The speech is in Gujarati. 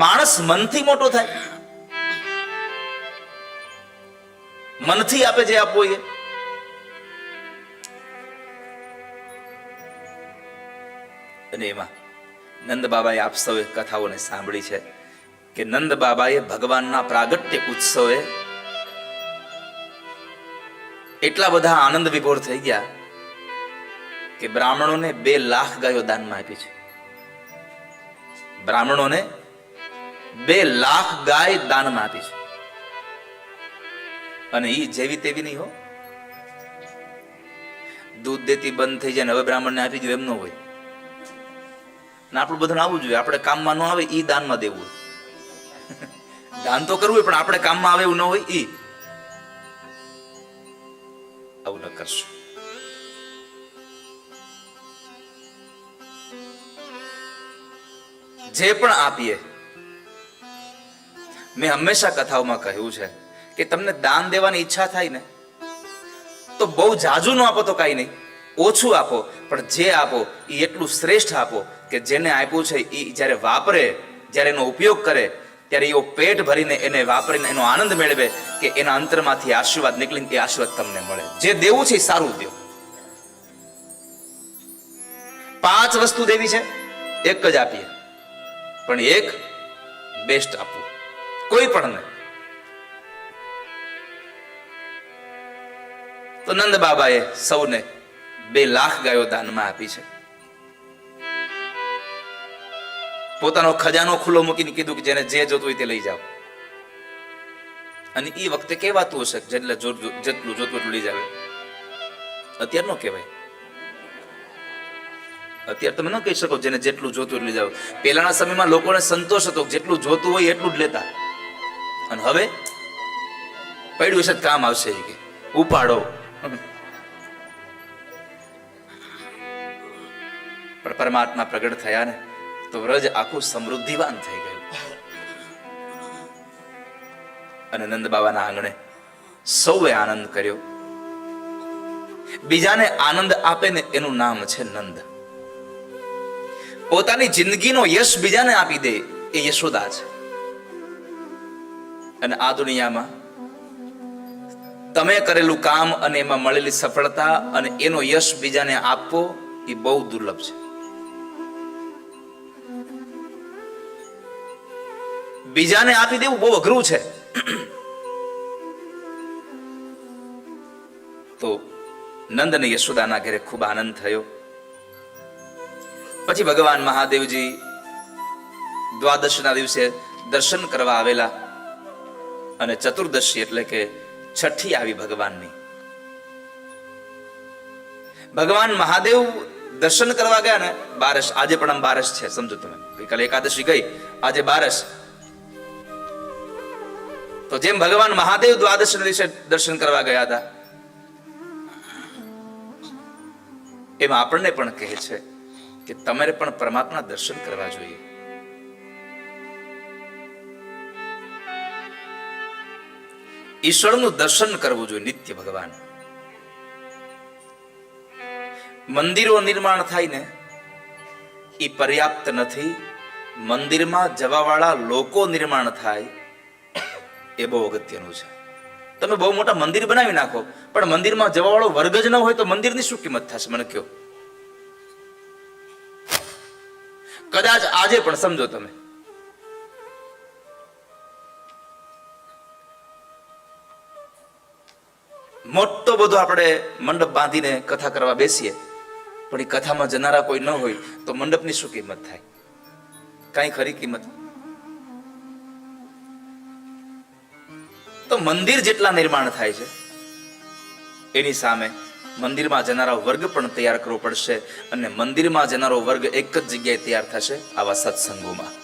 માણસ મનથી મોટો થાય. મનથી આપે જે આપવો એ. અને એમાં નંદ બાબાએ આપ સૌએ કથાઓને સાંભળી છે કે નંદ બાબાએ ભગવાનના પ્રાગટ્ય ઉત્સવે એટલા બધા આનંદ વિભોર થઈ ગયા કે બ્રાહ્મણોને બે લાખ ગાયો દાનમાં આપી છે. બ્રાહ્મણોને બે લાખ ગાય દાનમાં આપી છે. અને ઈ જેવી તેવી નહીં હો. દૂધ દેતી બંધ થઈ જાય ને હવે બ્રાહ્મણને આપી દો એમ ન હોય. ને આપણું બધું આવવું જોઈએ. આપણે કામમાં ન આવે, ઈ દાનમાં દેવું દાન તો કરવું પણ આપણે કામમાં આવે એવું ન હોય, ઈ. આવું ન કરશું. જે પણ આપીએ મેં હંમેશા કથાઓમાં કહ્યું છે કે તમને દાન દેવાની ઈચ્છા થાય ને, તો બહુ જાજુ ન આપો તો કાંઈ નહીં. ઓછું આપો, પણ જે આપો એ એટલું શ્રેષ્ઠ આપો કે જેને આપ્યું છે એ જ્યારે વાપરે, જ્યારે એનો ઉપયોગ કરે, ત્યારે એવો પેટ ભરીને એને વાપરીને એનો આનંદ મેળવે કે એના અંતરમાંથી આશીર્વાદ નીકળીને એ આશીર્વાદ તમને મળે. જે દેવું છે એ સારું દેવ. પાંચ વસ્તુ દેવી છે, એક જ આપીએ. પણ એક બેસ્ટ આપવું. કોઈ પણ નહીં. તો નંદ બાબાએ સૌને બે લાખ ગાયો દાનમાં આપી છે. પોતાનો ખજાનો ખુલ્લો મૂકીને કીધું કે જેને જે જોતું હોય તે લઈ જાઓ. અને એ વખતે કહેવાતું હશે? જેટલે જેટલું જોતું એટલું લઈ જાવે અત્યારે નો કહેવાય. અત્યારે તમે ન કહી શકો જેને જેટલું જોતું એટલું જાવ પહેલાના સમયમાં લોકોને સંતોષ હતો જેટલું જોતું હોય એટલું જ લેતા. અને હવે પડ્યું છે, કામ આવશે કે. ઉપાડો. પણ પરમાત્મા પ્રગટ થયા ને, તો વ્રજ આખું સમૃદ્ધિવાન થઈ ગયું. અને નંદ બાબાના આંગણે સૌએ આનંદ કર્યો. બીજાને આનંદ આપે ને એનું નામ છે નંદ. પોતાની જિંદગીનો યશ બીજાને આપી દે એ યશોદા છે. અને આ દુનિયામાં તમે કરેલું કામ અને એમાં મળેલી સફળતા અને એનો યશ બીજાને આપવો એ બહુ દુર્લભ છે. બીજાને આપી દેવું બહુ અઘરું છે. તો નંદ અને યશોદાના ઘરે ખૂબ આનંદ થયો. પછી ભગવાન મહાદેવજી દ્વાદશના દિવસે દર્શન કરવા આવેલા. અને ચતુર્દશી એટલે કે છઠ્ઠી આવી ભગવાનની. ભગવાન મહાદેવ દર્શન કરવા ગયા ને, બારસ, આજે પણ આમ બારસ છે, સમજો તમે. ગઈકાલે એકાદશી ગઈ, આજે બારસ. તો જેમ ભગવાન મહાદેવ દ્વાદશ દિવસે દર્શન કરવા ગયા હતા, એમ આપણને પણ કહે છે કે તમારે પણ પરમાત્મા દર્શન કરવા જોઈએ. ઈશ્વરનું દર્શન કરવું જોઈએ નિત્ય ભગવાન. મંદિરો નિર્માણ થાય ને, એ પર્યાપ્ત નથી. મંદિરમાં જવાવાળા લોકો નિર્માણ થાય, એ બહુ અગત્યનું છે. તમે બહુ મોટા મંદિર બનાવી નાખો, પણ મંદિરમાં જવાવાળો વર્ગ જ ન હોય તો મંદિરની શું કિંમત થશે, મને કયો કદાચ આજે પણ સમજો તમે. મોટો બધો આપણે મંડપ બાંધીને કથા કરવા બેસીએ. પણ એ કથામાં જનારા કોઈ ન હોય તો મંડપની શું કિંમત થાય? કાંઈ ખરી કિંમત? તો મંદિર જેટલા નિર્માણ થાય છે, એની સામે મંદિરમાં જનારા વર્ગ પણ તૈયાર કરવો પડશે અને મંદિરમાં જનારો વર્ગ એક જ જગ્યાએ તૈયાર થશે આવા સત્સંગોમાં.